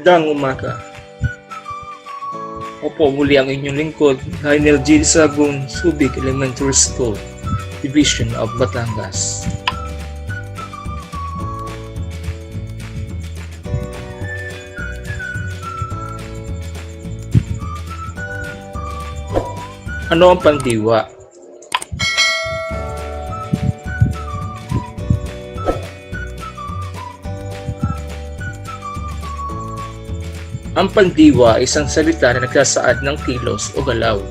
Magandang umaga. Opo, muli ang inyong lingkod, Rainer G. Sagun, Subic Elementary School, Division of Batangas. Ano ang pandiwa? Ang pandiwa ay isang salita na nagsasaad ng kilos o galaw.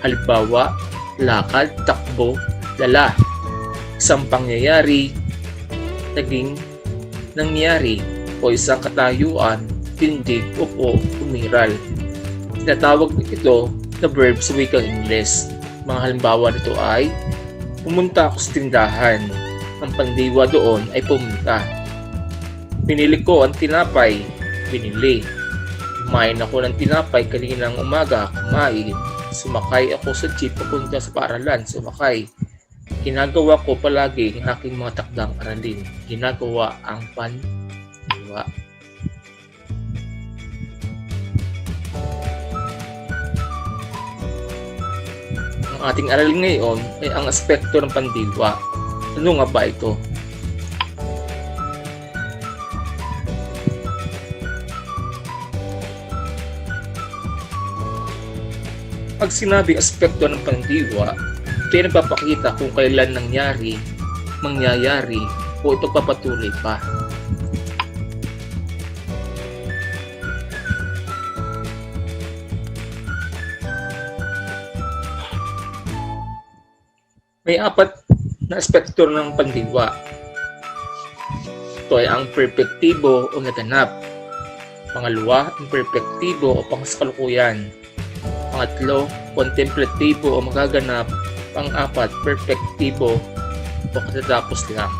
Halimbawa, lakad, takbo, lala. Isang pangyayari, naging nangyari o isang katayuan, tindig, upo, umiral. Tinatawag ito na verb sa wikang Ingles. Mga halimbawa nito ay pumunta ako sa tindahan. Ang pandiwa doon ay pumunta. Pinili ko ang tinapay. Binili. Kumain ako ng tinapay kaninang umaga. Kumain. Sumakay ako sa jeep papunta sa paaralan. Sumakay. Ginagawa ko palagi ang aking mga takdang aralin. Ginagawa ang pandiwa. Ang ating aralin ngayon ay ang aspekto ng pandiwa. Ano nga ba ito? Pag sinabi aspekto ng pandiwa, ito nagpapakita kung kailan nangyari, mangyayari, o ito papatuloy pa. May apat na aspekto ng pandiwa. Ito ay ang perpektibo o naganap. Pangalawa, ang perpektibo o pangsakalukuyan. Pangatlo, kontemplatibo o magaganap. Pang-apat, perpektibo o katatapos lang.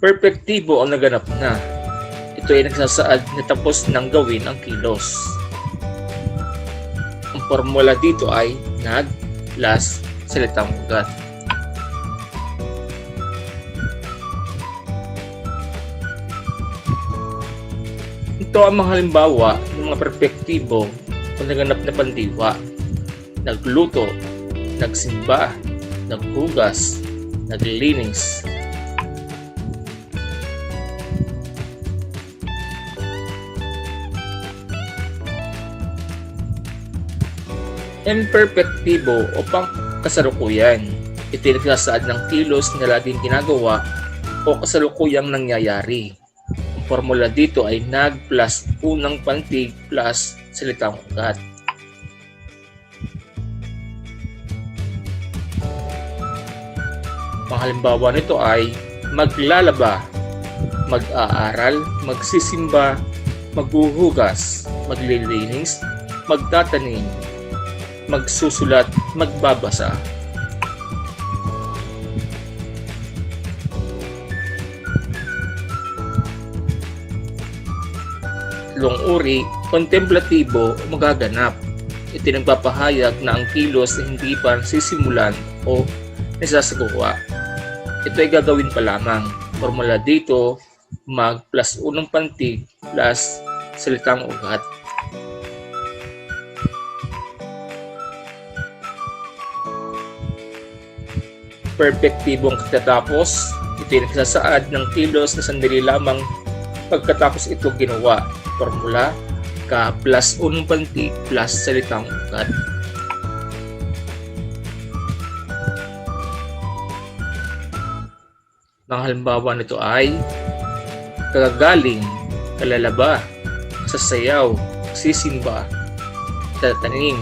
Perpektibo ang naganap na. Ito ay nagsasaad na tapos nang gawin ang kilos. Ang formula dito ay nag plus salitang ugat. Ito ang mga halimbawa ng mga perpektibo o naganap na pandiwa. Nagluto, nagsimba, naghugas, naglilinis, imperfectibo o pang kasalukuyan. Ito nagsasaad ng kilos na laging ginagawa o kasalukuyang nangyayari. Formula dito ay nag plus unang pantig plus salitang ugat. Mga halimbawa nito ay maglalaba, mag-aaral, magsisimba, maghuhugas, maglilinis, magtatanim, magsusulat, magbabasa. Tatlong uri, kontemplatibo o magaganap. Ito ay nagpapahayag na ang kilos ay hindi pa sisimulan o nasasagawa. Ito ay gagawin pa lamang. Formula dito, mag plus unang pantig plus salitang ugat. perpektibong katatapos. Ito ay nagsasaad ng kilos na sandali lamang pagkatapos ito ginawa. Formula, ka plus panti plus salitang ugat. Mga halimbawa nito ay kagagaling, kalalaba, sasayaw, sisimba, tatanim,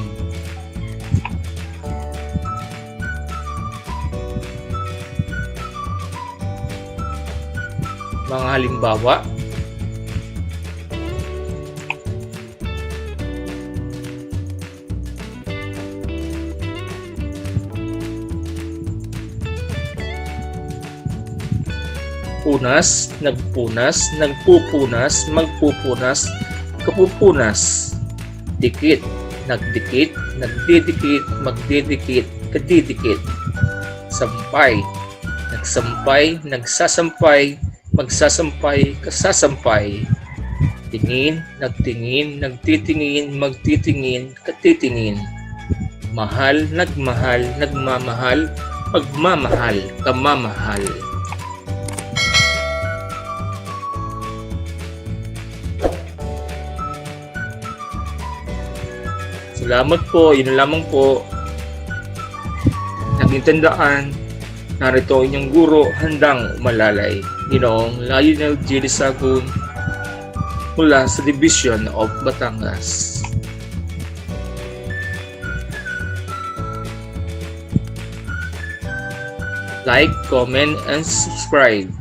mga halimbawa punas, nagpunas, nagpupunas, magpupunas, kapupunas, dikit, nagdikit, nagdidikit, magdidikit, kadidikit. Sampay, nagsampay, nagsasampay, magsasampay, kasasampay. Tingin, nagtingin, nagtitingin, magtitingin, katitingin. Mahal, nagmahal, nagmamahal, magmamahal, kamamahal. Salamat po, yun lamang po. Naging tandaan, narito inyong guro handang umalalay. Ginoong Lionel G. Sagun mula sa Division of Batangas. Like, comment, and subscribe.